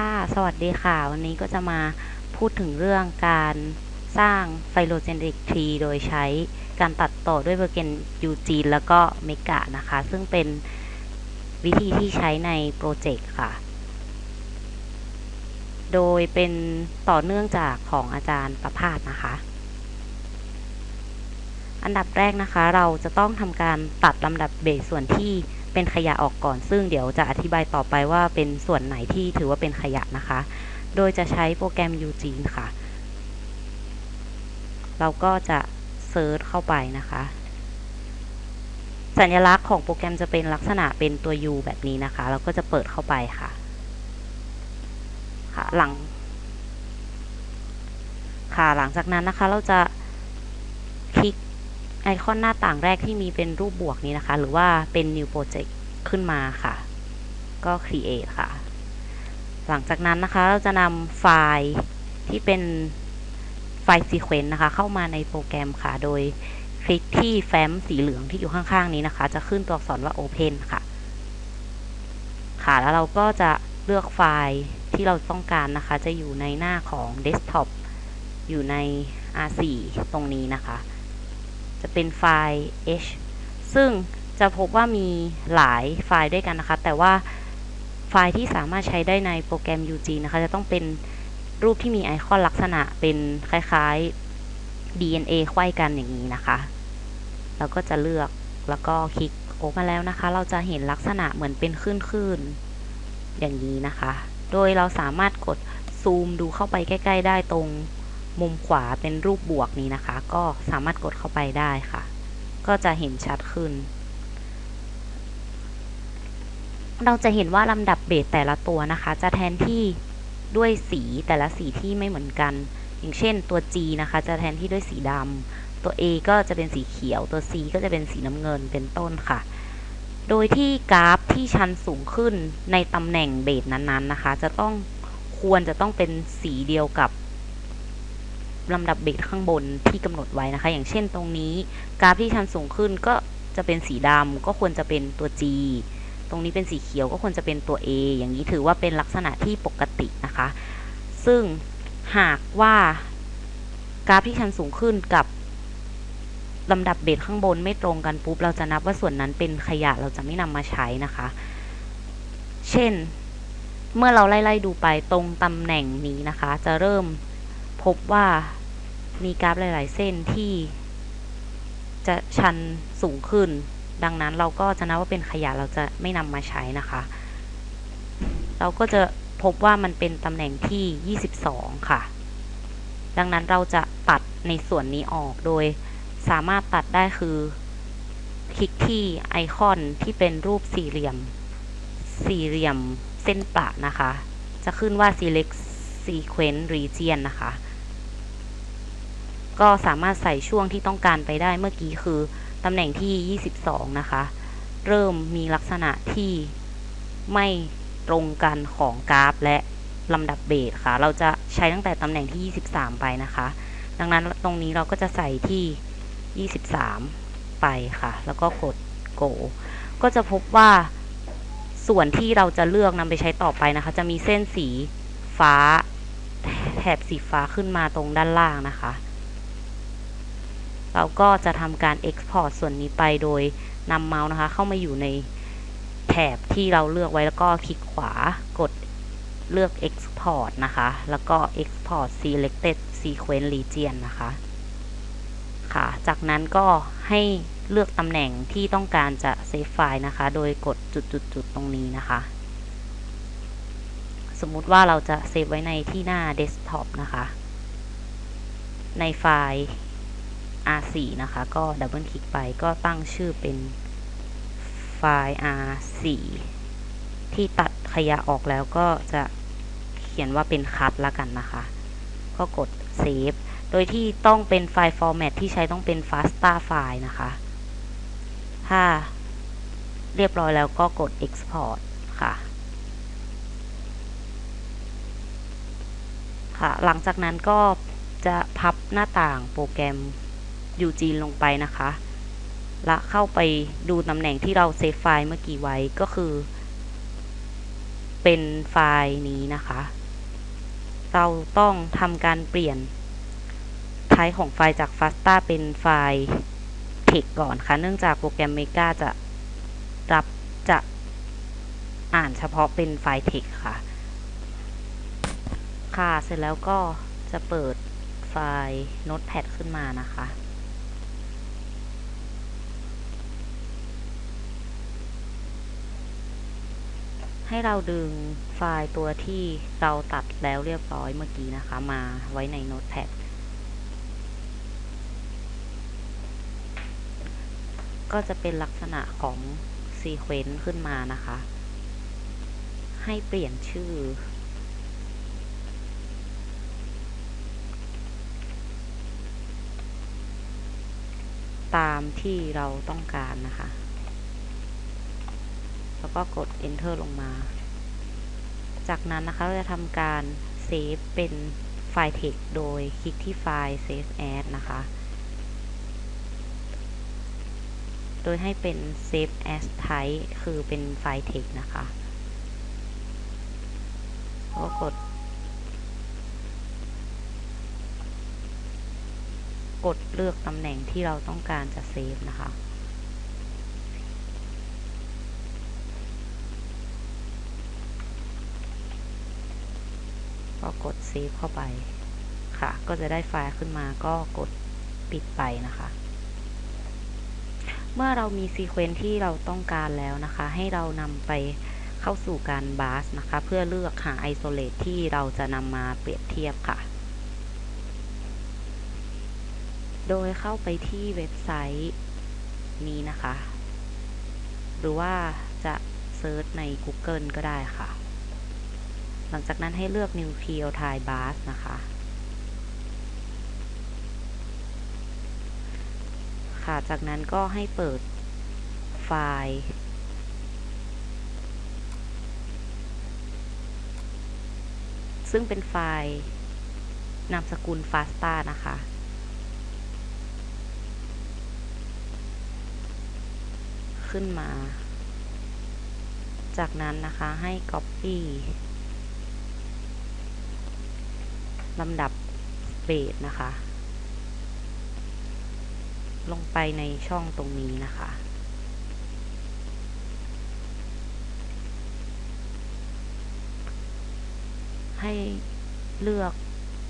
ค่ะ สวัสดีค่ะ วันนี้ก็จะมาพูดถึงเรื่องการสร้างไฟโลเจน r ิกทรีโดยใช้การตัดต่อด้วยเวอร์เกนยูจีนแล้วก็เมกะนะคะ ซึ่งเป็นวิธีที่ใช้ในโปรเจกต์ค่ะ โดยเป็นต่อเนื่องจากของอาจารย์ประพาสนะคะ อันดับแรกนะคะ เราจะต้องทำการตัดลำดับเบสส่วนที่ เป็นขยะออกก่อน ซึ่งเดี๋ยวจะอธิบายต่อไปว่าเป็นส่วนไหนที่ถือว่าเป็นขยะนะคะ โดยจะใช้โปรแกรม Eugene ค่ะ เราก็จะเซิร์ชเข้าไปนะคะ สัญลักษณ์ของโปรแกรมจะเป็นลักษณะเป็นตัว U แบบนี้นะคะ เราก็จะเปิดเข้าไปค่ะ ค่ะหลังค่ะหลังจากนั้นนะคะเราจะคลิก ไอคอนหน้าต่างแรกที่มีเป็นรูปบวกนี้นะคะ หรือว่าเป็น new project ขึ้นมาค่ะ ก็ create ค่ะ หลังจากนั้นนะคะ เราจะนำไฟล์ที่เป็นไฟล์ sequence นะคะ เข้ามาในโปรแกรมค่ะ โดยคลิกที่แฟ้มสีเหลืองที่อยู่ข้างๆนี้นะคะ จะขึ้นตัวอักษรว่า open ค่ะ ค่ะ แล้วเราก็จะเลือกไฟล์ที่เราต้องการนะคะ จะอยู่ในหน้าของ desktop อยู่ใน R4 ตรงนี้นะคะ จะเป็นไฟล์ h ซึ่งจะพบว่ามีหลายไฟล์ด้วยกันนะคะ แต่ว่าไฟล์ที่สามารถใช้ได้ในโปรแกรม UG นะคะ จะต้องเป็นรูปที่มีไอคอนลักษณะเป็นคล้ายๆ DNA ไขว้กันอย่างนี้นะคะเราก็จะเลือกแล้วก็คลิกโอมาแล้วนะคะ เราจะเห็นลักษณะเหมือนเป็นคลื่นๆอย่างนี้นะคะ โดยเราสามารถกดซูมดูเข้าไปใกล้ ๆ ได้ตรง มุมขวาเป็นรูปบวกนี้นะคะ ก็สามารถกดเข้าไปได้ค่ะ ก็จะเห็นชัดขึ้น เราจะเห็นว่าลำดับเบสแต่ละตัวนะคะ จะแทนที่ด้วยสีแต่ละสีที่ไม่เหมือนกัน อย่างเช่นตัว G นะคะ จะแทนที่ด้วยสีดำตัว A ก็จะเป็นสีเขียวตัว C ก็จะเป็นสีน้ำเงินเป็นต้นค่ะ โดยที่กราฟที่ชันสูงขึ้นในตำแหน่งเบสนั้นๆนะคะ จะต้องควรจะต้องเป็นสีเดียวกับ ลำดับเบสข้างบนที่กำหนดไว้นะคะ อย่างเช่นตรงนี้ กราฟที่ชันสูงขึ้นก็จะเป็นสีดำก็ควรจะเป็นตัว G ตรงนี้เป็นสีเขียวก็ควรจะเป็นตัว A อย่างนี้ถือว่าเป็นลักษณะที่ปกตินะคะ ซึ่งหากว่ากราฟที่ชันสูงขึ้นกับลำดับเบสข้างบนไม่ตรงกันปุ๊บ เราจะนับว่าส่วนนั้นเป็นขยะเราจะไม่นำมาใช้นะคะ เช่น เมื่อเราไล่ๆดูไปตรงตำแหน่งนี้นะคะ จะเริ่ม พบว่ามีกราฟหลาย ๆ เส้นที่จะชันสูงขึ้น ดังนั้นเราก็จะนับว่าเป็นขยะเราจะไม่นำมาใช้นะคะ เราก็จะพบว่ามันเป็นตำแหน่งที่ 22 ค่ะ ดังนั้นเราจะตัดในส่วนนี้ออกโดยสามารถตัดได้คือคลิกที่ไอคอนที่เป็นรูปสี่เหลี่ยม สี่เหลี่ยมเส้นประนะคะ จะขึ้นว่า select sequence region นะคะ ก็สามารถใส่ช่วงที่ต้องการไปได้เมื่อกี้คือตำแหน่งที่ 22 นะคะ เริ่มมีลักษณะที่ไม่ตรงกันของกราฟและลำดับเบสค่ะ เราจะใช้ตั้งแต่ตำแหน่งที่ 23 ไปนะคะ ดังนั้นตรงนี้เราก็จะใส่ที่ 23 ไปค่ะ แล้วก็กด go ก็จะพบว่าส่วนที่เราจะเลือกนำไปใช้ต่อไปนะคะ จะมีเส้นสีฟ้า แถบสีฟ้าขึ้นมาตรงด้านล่างนะคะ เราก็จะทำการ Export ส่วนนี้ไปโดยนำเมาส์นะคะ เข้ามาอยู่ในแถบที่เราเลือกไว้แล้วก็คลิกขวากดเลือก Export นะคะ แล้วก็ Export Selected Sequence Region นะคะ ค่ะ จากนั้นก็ให้เลือกตำแหน่งที่ต้องการจะเซฟไฟล์นะคะ โดยกดจุดๆ ๆ ตรงนี้นะคะ สมมุติว่าเราจะเซฟไว้ในที่หน้า Desktop นะคะ ในไฟล์ R4 นะคะ ก็ดับเบิลคลิกไปก็ตั้งชื่อเป็นไฟล์ R4 ที่ตัดขยะออกแล้วก็จะเขียนว่าเป็นคั t ละกันนะคะ ก็กดเซฟโดยที่ต้องเป็นไฟล์ format ที่ใช้ต้องเป็น FASTA ไฟล์นะคะ ถ้าเรียบร้อยแล้วก็กด export ค่ะค่ะ หลังจากนั้นก็จะพับหน้าต่างโปรแกรม Eugene ลงไปนะคะ และเข้าไปดูตำแหน่งที่เราเซฟไฟล์เมื่อกี้ไว้ก็คือ เป็นไฟล์นี้นะคะ เราต้องทำการเปลี่ยนไทป์ของไฟล์จาก FASTA เป็นไฟล์ text ก่อนค่ะ เนื่องจากโปรแกรม Mega จะรับจะอ่านเฉพาะเป็นไฟล์ text ค่ะ ค่ะ เสร็จแล้วก็จะเปิดไฟล์ Notepad ขึ้นมานะคะ ให้เราดึงไฟล์ตัวที่เราตัดแล้วเรียบร้อยเมื่อกี้นะคะ มาไว้ใน Notepad ก็จะเป็นลักษณะของ Sequence ขึ้นมานะคะ ให้เปลี่ยนชื่อ ตามที่เราต้องการนะคะ ก็กด enter ลงมา จากนั้นนะคะเราจะทำการเซฟเป็นไฟล์ text โดยคลิกที่ไฟล์ save as นะคะ โดยให้เป็น save as type คือเป็นไฟล์ text นะคะก็กด กดเลือกตำแหน่งที่เราต้องการจะเซฟนะคะ ก็กดเซฟเข้าไปค่ะ ก็จะได้ไฟล์ขึ้นมาก็กดปิดไปนะคะ เมื่อเรามีซีเควนซ์ที่เราต้องการแล้วนะคะ ให้เรานำไปเข้าสู่การบาสนะคะ เพื่อเลือกหาไอโซเลตที่เราจะนำมาเปรียบเทียบค่ะ โดยเข้าไปที่เว็บไซต์นี้นะคะ หรือว่าจะเซิร์ชใน Google ก็ได้ค่ะ ลังจากนั้นให้เลือก New k e y t i Bars นะคะ ค่ะ จากนั้นก็ให้เปิดไฟล์ ซึ่งเป็นไฟล์นามสกุล FASTA นะคะขึ้นมา จากนั้นนะคะให้ Copy ลำดับเบสนะคะ ลงไปในช่องตรงนี้นะคะ ให้เลือก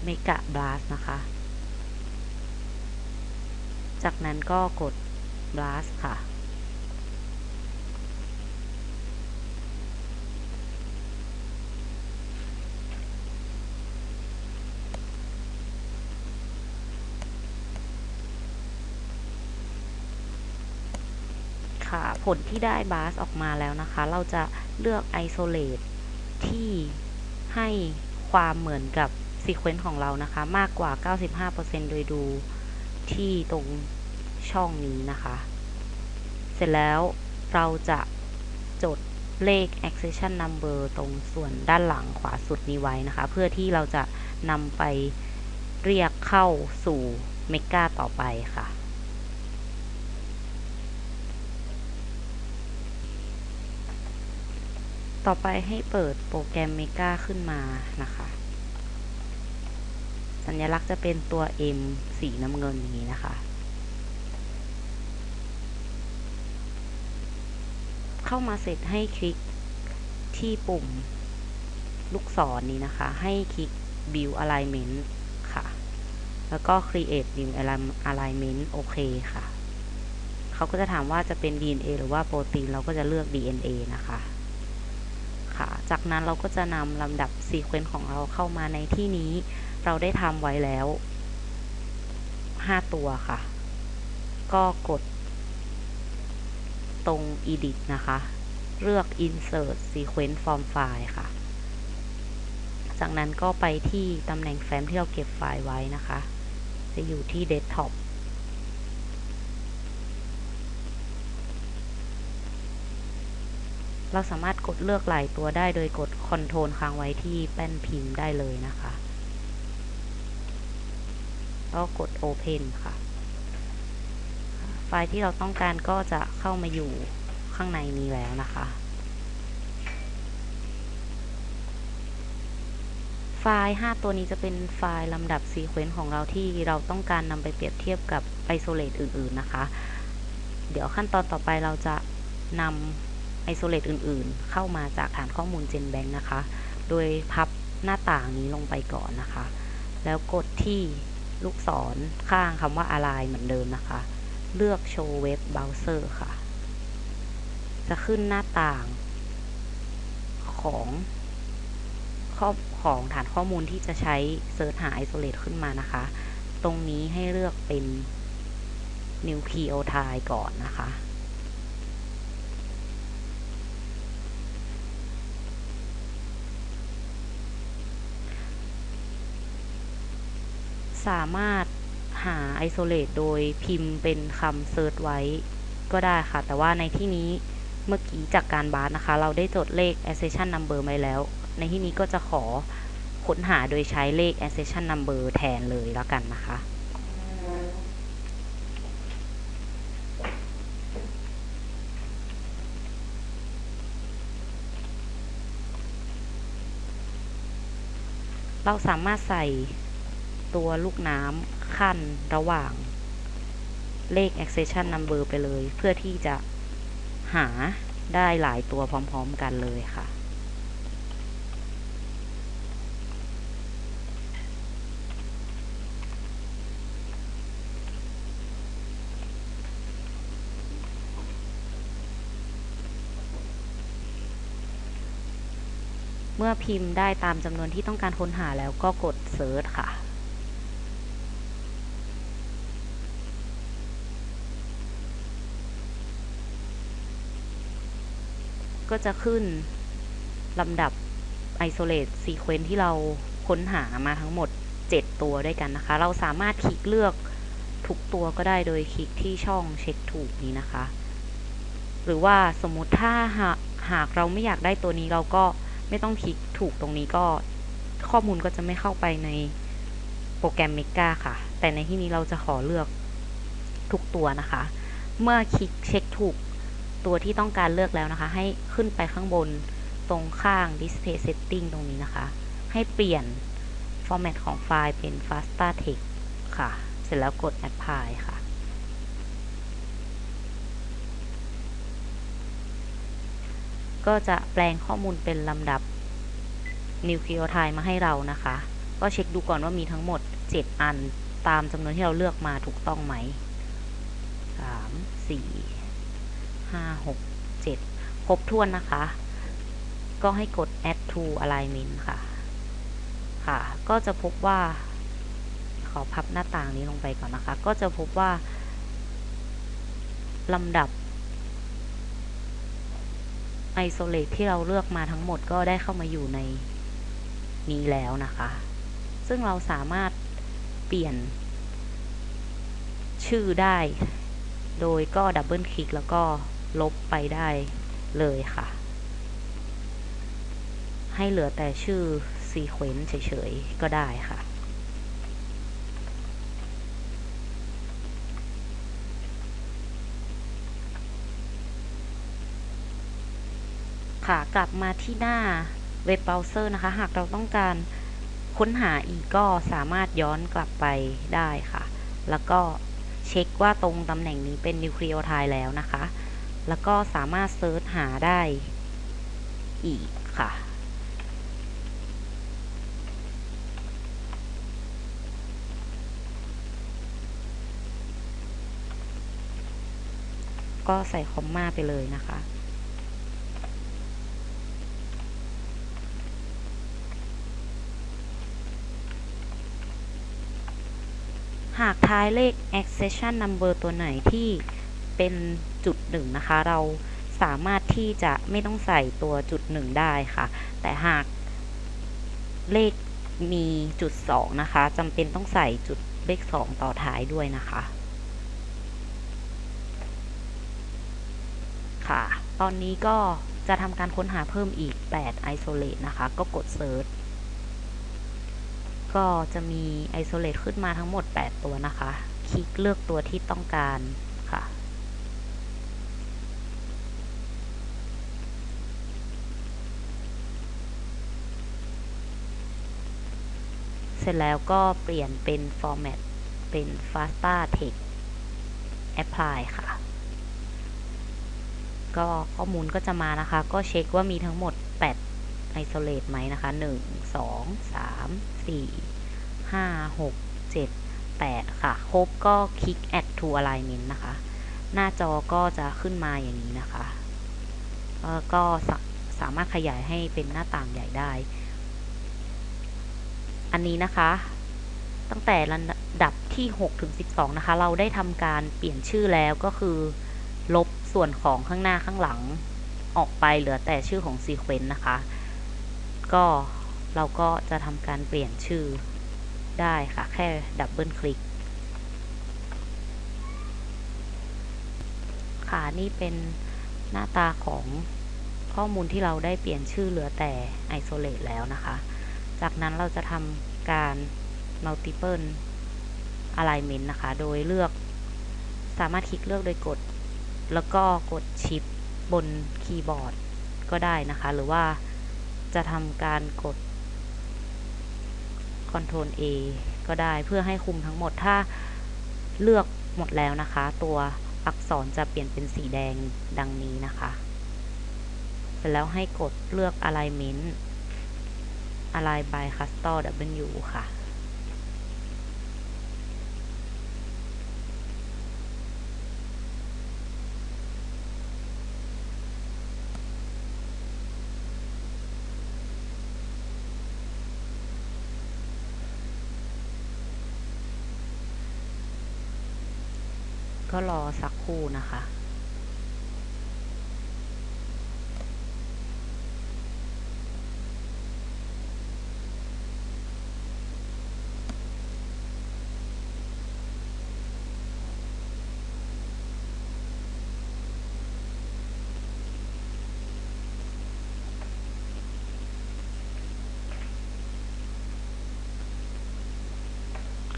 Mega Blast นะคะ จากนั้นก็กด Blast ค่ะค่ะ ผลที่ได้บาสออกมาแล้วนะคะ เราจะเลือก Isolate ที่ให้ความเหมือนกับซีเควนซ์ของเรานะคะ มากกว่า 95%โดยดูที่ตรงช่องนี้นะคะ เสร็จแล้วเราจะจดเลข accession number ตรงส่วนด้านหลังขวาสุดนี้ไว้นะคะ เพื่อที่เราจะนำไปเรียกเข้าสู่ Mega ต่อไปค่ะ ต่อไปให้เปิดโปรแกรม Mega ขึ้นมานะคะ สัญลักษณ์จะเป็นตัว M สีน้ำเงินอย่างนี้นะคะ เข้ามาเสร็จให้คลิกที่ปุ่มลูกศรนนี้นะคะ ให้คลิก Build Alignment ค่ะ แล้วก็ Create New Alignment โอเคค่ะ เขาก็จะถามว่าจะเป็น DNA หรือว่าโปรตีน เราก็จะเลือก DNA นะคะ ค่ะ จากนั้นเราก็จะนำลำดับซีเควนซ์ของเราเข้ามาในที่นี้ เราได้ทำไว้แล้ว 5 ตัวค่ะ ก็กดตรง edit นะคะ เลือก insert sequence from file ค่ะ จากนั้นก็ไปที่ตำแหน่งแฟ้มที่เราเก็บไฟล์ไว้นะคะ จะอยู่ที่ desktop เราสามารถกดเลือกหลายตัวได้โดยกด Ctrl ค้างไว้ที่แป้นพิมพ์ได้เลยนะคะแล้วกด Open ค่ะ ไฟล์ที่เราต้องการก็จะเข้ามาอยู่ข้างในนี้แล้วนะคะ ไฟล์ 5 ตัวนี้จะเป็นไฟล์ลำดับซีเควนต์ของเราที่เราต้องการนำไปเปรียบเทียบกับ isolate อื่น ๆ นะคะ เดี๋ยวขั้นตอนต่อไปเราจะนำ isolate อื่นๆ เข้ามาจากฐานข้อมูล GenBank นะคะ โดยพับหน้าต่างนี้ลงไปก่อนนะคะ แล้วกดที่ลูกศรข้างคำว่า align เหมือนเดิมนะคะ เลือก show web browser ค่ะ จะขึ้นหน้าต่างของข้อของฐานข้อมูลที่จะใช้เซิร์ชหา isolate ขึ้นมานะคะ ตรงนี้ให้เลือกเป็น nucleotide ก่อนนะคะ สามารถหา isolate โดยพิมพ์เป็นคำเซิร์ชไว้ก็ได้ค่ะ แต่ว่าในที่นี้เมื่อกี้จากการบาร์นะคะ เราได้จดเลข accession number ไว้แล้ว ในที่นี้ก็จะขอค้นหาโดยใช้เลข accession number แทนเลยแล้วกันนะคะเราสามารถใส่ ตัวลูกน้ำขั้นระหว่างเลข accession number ไปเลย เพื่อที่จะหาได้หลายตัวพร้อมๆกันเลยค่ะ เมื่อพิมพ์ได้ตามจำนวนที่ต้องการค้นหาแล้วก็กด Search ค่ะ ก็จะขึ้นลำดับ isolate sequence ที่เราค้นหามาทั้งหมด 7 ตัวด้วยกันนะคะ เราสามารถคลิกเลือกทุกตัวก็ได้โดยคลิกที่ช่องเช็คถูกนี้นะคะ หรือว่าสมมุติถ้าหากหากเราไม่อยากได้ตัวนี้เราก็ไม่ต้องคลิกถูกตรงนี้ก็ข้อมูลก็จะไม่เข้าไปในโปรแกรม Mega ค่ะ แต่ในที่นี้เราจะขอเลือกทุกตัวนะคะ เมื่อคลิกเช็คถูก ตัวที่ต้องการเลือกแล้วนะคะ ให้ขึ้นไปข้างบนตรงข้าง Display Setting ตรงนี้นะคะ ให้เปลี่ยน format ของไฟล์เป็น Fasta Text ค่ะ เสร็จแล้วกด Apply ค่ะ ก็จะแปลงข้อมูลเป็นลำดับ Nucleotide มาให้เรานะคะ ก็เช็คดูก่อนว่ามีทั้งหมด 7 อันตามจำนวนที่เราเลือกมาถูกต้องไหม3 4 5 6 7 ครบถ้วนนะคะ ก็ให้กด add to alignment ค่ะ ค่ะ ก็จะพบว่า ขอพับหน้าต่างนี้ลงไปก่อนนะคะ ก็จะพบว่าลำดับ isolate ที่เราเลือกมาทั้งหมดก็ได้เข้ามาอยู่ในนี้แล้วนะคะ ซึ่งเราสามารถเปลี่ยนชื่อได้ โดยก็ดับเบิลคลิกแล้วก็ ลบไปได้เลยค่ะ ให้เหลือแต่ชื่อ sequence เฉยๆ ก็ได้ค่ะ ค่ะ กลับมาที่หน้าเว็บเบราว์เซอร์นะคะ หากเราต้องการค้นหาอีกก็สามารถย้อนกลับไปได้ค่ะ แล้วก็เช็คว่าตรงตำแหน่งนี้เป็นนิวคลีโอไทด์แล้วนะคะ แล้วก็สามารถเซิร์ชหาได้อีกค่ะ ก็ใส่คอมมาไปเลยนะคะหากท้ายเลข accession number ตัวไหนที่ เป็นจุดหนึ่งนะคะ เราสามารถที่จะไม่ต้องใส่ตัวจุดหนึ่งได้ค่ะ แต่หากเลขมีจุดสองนะคะจำเป็นต้องใส่จุดเลขสองต่อท้ายด้วยนะคะ ค่ะ ตอนนี้ก็จะทำการค้นหาเพิ่มอีก 8 isolate นะคะ ก็กด search ก็จะมี isolate ขึ้นมาทั้งหมด 8 ตัวนะคะ คลิกเลือกตัวที่ต้องการค่ะ เสร็จแล้วก็เปลี่ยนเป็น format เป็น fasta text apply ค่ะ ก็ข้อมูลก็จะมานะคะ ก็เช็คว่ามีทั้งหมด 8 isolate ไหมนะคะ 1 2 3 4 5 6 7 8 ค่ะ ครบก็คลิก add to alignment นะคะ หน้าจอก็จะขึ้นมาอย่างนี้นะคะ ก็สามารถขยายให้เป็นหน้าต่างใหญ่ได้ อันนี้นะคะ ตั้งแต่ระดับที่ 6 ถึง 12 นะคะ เราได้ทำการเปลี่ยนชื่อแล้วก็คือ ลบส่วนของข้างหน้าข้างหลังออกไปเหลือแต่ชื่อของซีเควนต์นะคะ ก็เราก็จะทำการเปลี่ยนชื่อได้ค่ะ แค่ดับเบิลคลิก ค่ะ นี่เป็นหน้าตาของข้อมูลที่เราได้เปลี่ยนชื่อเหลือแต่ isolate แล้วนะคะ จากนั้นเราจะทำการ multiple alignment นะคะ โดยเลือกสามารถคลิกเลือกโดยกด แล้วก็กดชิปบนคีย์บอร์ดก็ได้นะคะ หรือว่าจะทำการกด Ctrl A ก็ได้เพื่อให้คุมทั้งหมดถ้าเลือกหมดแล้วนะคะ ตัวอักษรจะเปลี่ยนเป็นสีแดงดังนี้นะคะ เสร็จแล้วให้กดเลือก alignment align by cursor W ค่ะ ก็รอสักครู่นะคะ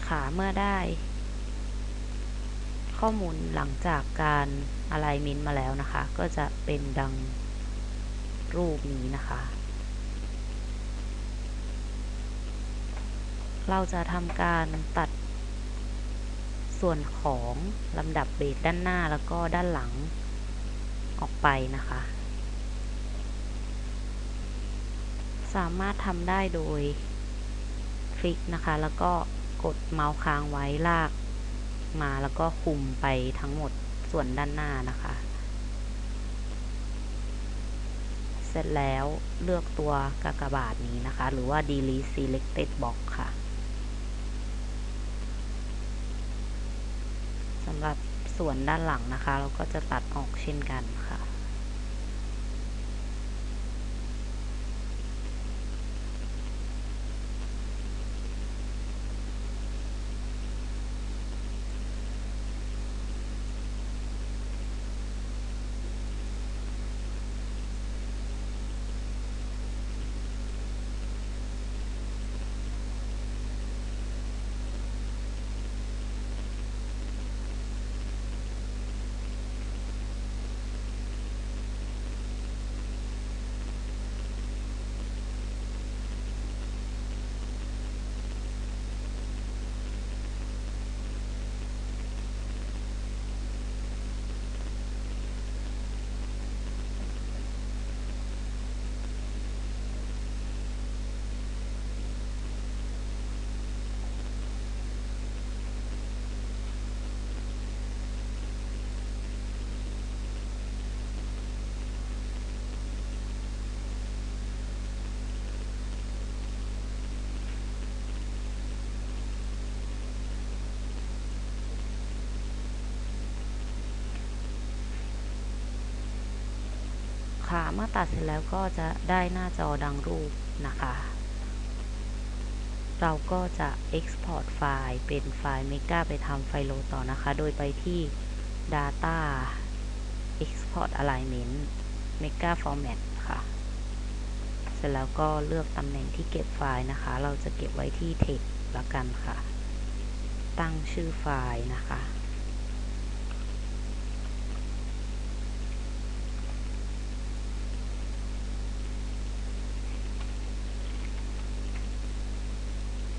ค่ะ เมื่อได้ ข้อมูลหลังจากการ alignment มาแล้วนะคะ ก็จะเป็นดังรูปนี้นะคะ เราจะทำการตัดส่วนของลำดับเบสด้านหน้าแล้วก็ด้านหลังออกไปนะคะ สามารถทำได้โดยคลิกนะคะ แล้วก็ กดเมาส์ค้างไว้ลาก มาแล้วก็คุมไปทั้งหมดส่วนด้านหน้านะคะ เสร็จแล้วเลือกตัวกากบาทนี้นะคะ หรือว่า delete selected box ค่ะสำหรับส่วนด้านหลังนะคะ เราก็จะตัดออกเช่นกันค่ะ เมื่อตัดเสร็จแล้วก็จะได้หน้าจอดังรูปนะคะ เราก็จะ export ไฟล์เป็นไฟล์ mega ไปทำไฟโลต่อนะคะ โดยไปที่ data export alignment mega format ค่ะ เสร็จแล้วก็เลือกตำแหน่งที่เก็บไฟล์นะคะ เราจะเก็บไว้ที่ text ละกันค่ะ ตั้งชื่อไฟล์นะคะ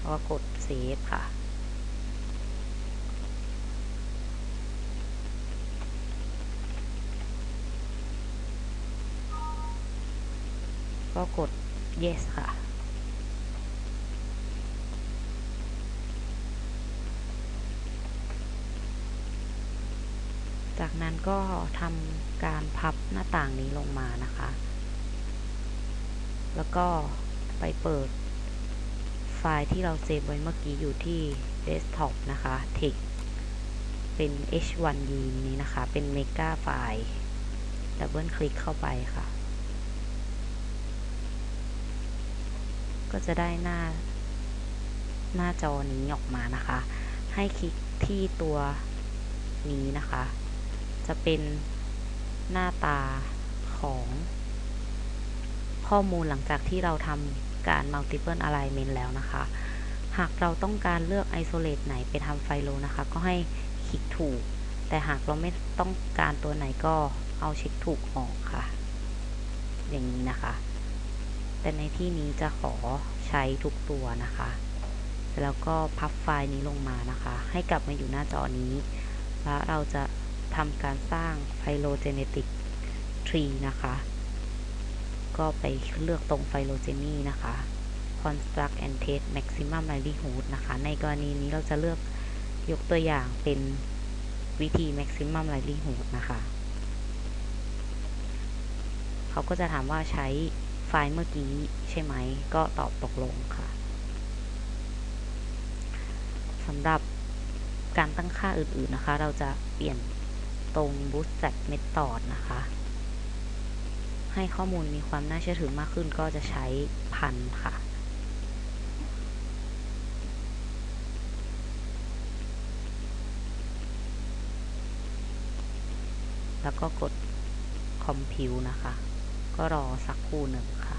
ก็กดเซฟค่ะ ก็กด yes ค่ะจากนั้นก็ทำการพับหน้าต่างนี้ลงมานะคะ แล้วก็ไปเปิด ไฟล์ที่เราเซฟไว้เมื่อกี้อยู่ที่ desktop นะคะ text เป็น h1d นี้นะคะ เป็น mega ไฟล์ดับเบิลคลิกเข้าไปค่ะ ก็จะได้หน้า หน้าจอนี้ออกมานะคะ ให้คลิกที่ตัวนี้นะคะ จะเป็นหน้าตาของข้อมูลหลังจากที่เราทำ การ multiple alignment แล้วนะคะ หากเราต้องการเลือก isolate ไหนไปทำไฟโลนะคะ ก็ให้คลิกถูก แต่หากเราไม่ต้องการตัวไหนก็เอาเช็คถูกออกค่ะ อย่างนี้นะคะ แต่ในที่นี้จะขอใช้ทุกตัวนะคะ แล้วก็พับไฟล์นี้ลงมานะคะ ให้กลับมาอยู่หน้าจอนี้ แล้วเราจะทำการสร้าง phylogenetic tree นะคะ ก็ไปเลือกตรง phylogeny นะคะ construct and test maximum likelihood นะคะ ในกรณีนี้เราจะเลือกยกตัวอย่างเป็นวิธี maximum likelihood นะคะ เขาก็จะถามว่าใช้ไฟล์เมื่อกี้ใช่ไหม ก็ตอบตกลงค่ะ สำหรับการตั้งค่าอื่นๆนะคะ เราจะเปลี่ยนตรง bootstrap method นะคะ ให้ข้อมูลมีความน่าเชื่อถือมากขึ้นก็จะใช้พันค่ะ แล้วก็กดคอมพิวนะคะ ก็รอสักครู่หนึ่งค่ะ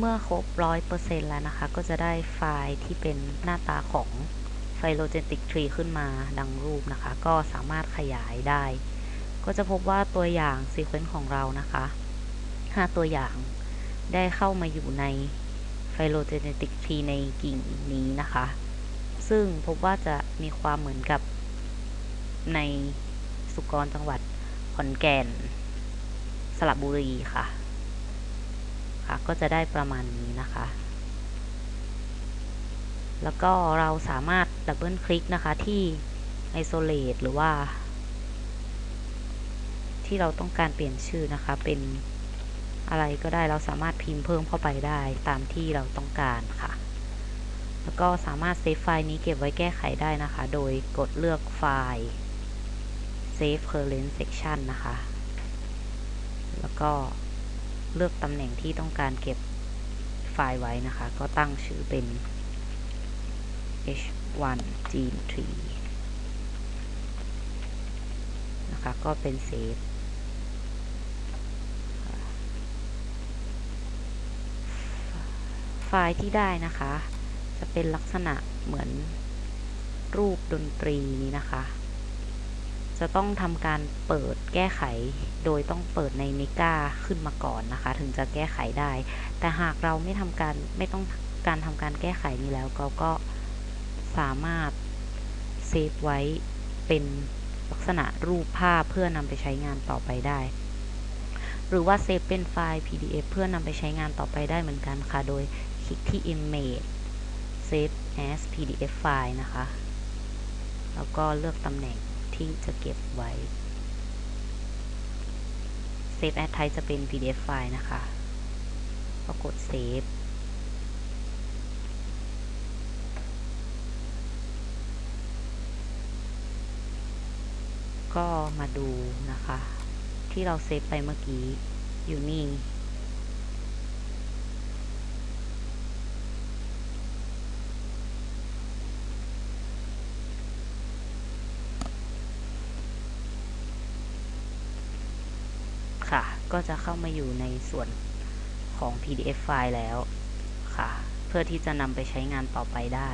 เมื่อครบร้อยเปอร์เซ็นแล้วนะคะ ก็จะได้ไฟล์ที่เป็นหน้าตาของ phylogenetic tree ขึ้นมาดังรูปนะคะ ก็สามารถขยายได้ ก็จะพบว่าตัวอย่าง sequence ของเรานะคะ 5 ตัวอย่างได้เข้ามาอยู่ใน phylogenetic tree ในกิ่งนี้นะคะ ซึ่งพบว่าจะมีความเหมือนกับในสุกรจังหวัดขอนแก่นสระบุรีค่ะ คะ ก็จะได้ประมาณนี้นะคะ แล้วก็เราสามารถดับเบิลคลิกนะคะที่ isolate หรือว่า ที่เราต้องการเปลี่ยนชื่อนะคะ เป็นอะไรก็ได้เราสามารถพิมพ์เพิ่มเข้าไปได้ตามที่เราต้องการค่ะ แล้วก็สามารถเซฟไฟล์นี้เก็บไว้แก้ไขได้นะคะ โดยกดเลือกไฟล์ save current section นะคะ แล้วก็ เลือกตำแหน่งที่ต้องการเก็บไฟล์ไว้นะคะ ก็ตั้งชื่อเป็น h1 gene tree นะคะ ก็เป็นเซฟไฟล์ที่ได้นะคะ จะเป็นลักษณะเหมือนรูปดนตรีนี้นะคะ จะต้องทำการเปิดแก้ไข โดยต้องเปิดใน Mega ขึ้นมาก่อนนะคะ ถึงจะแก้ไขได้ แต่หากเราไม่ทำการไม่ต้องการทำการแก้ไขนี้แล้วเราก็สามารถเซฟไว้เป็นลักษณะรูปภาพเพื่อนำไปใช้งานต่อไปได้ หรือว่าเซฟเป็นไฟล์ PDF เพื่อนำไปใช้งานต่อไปได้เหมือนกันค่ะ โดยคลิกที่ image save as pdf file นะคะ แล้วก็เลือกตำแหน่ง ที่จะเก็บไว้ save as type จะเป็น pdf file นะคะ ก็กด save ก็มาดูนะคะ ที่เราเซฟไปเมื่อกี้อยู่นี่ ค่ะ ก็จะเข้ามาอยู่ในส่วนของ PDF ไฟล์แล้วค่ะ เพื่อที่จะนำไปใช้งานต่อไปได้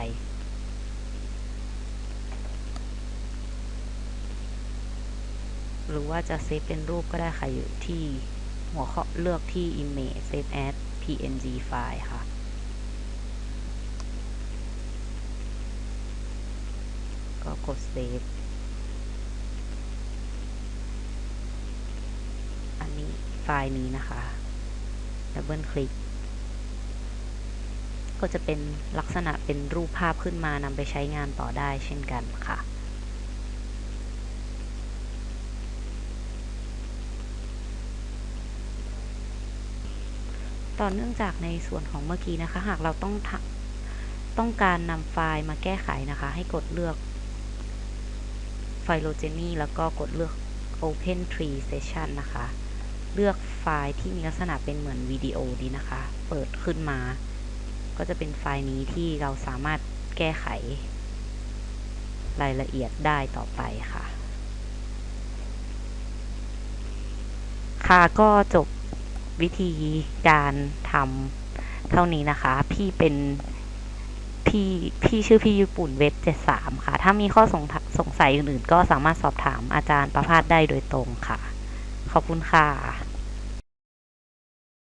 หรือว่าจะเซฟเป็นรูปก็ได้ค่ะ อยู่ที่หัวข้อเลือกที่ image save as png file ค่ะก็กด save อันนี้ ไฟล์นี้นะคะดับเบิลคลิก ก็จะเป็นลักษณะเป็นรูปภาพขึ้นมานำไปใช้งานต่อได้เช่นกันค่ะต่อเนื่องจากในส่วนของเมื่อกี้นะคะ หากเราต้องต้องการนำไฟล์มาแก้ไขนะคะ ให้กดเลือก Phylogeny แล้วก็กดเลือก Open Tree Session นะคะ เลือกไฟล์ที่มีลักษณะเป็นเหมือนวิดีโอดีนะคะ เปิดขึ้นมา ก็จะเป็นไฟล์นี้ที่เราสามารถแก้ไข รายละเอียดได้ต่อไปค่ะ ค่ะก็จบวิธีการทำเท่านี้นะคะ พี่เป็นพี่พี่ชื่อพี่ญี่ปุ่นเว็บ 73 ค่ะ ถ้ามีข้อสงสงสัยอื่นๆ ก็สามารถสอบถามอาจารย์ประพาสได้โดยตรงค่ะ ขอบคุณค่ะ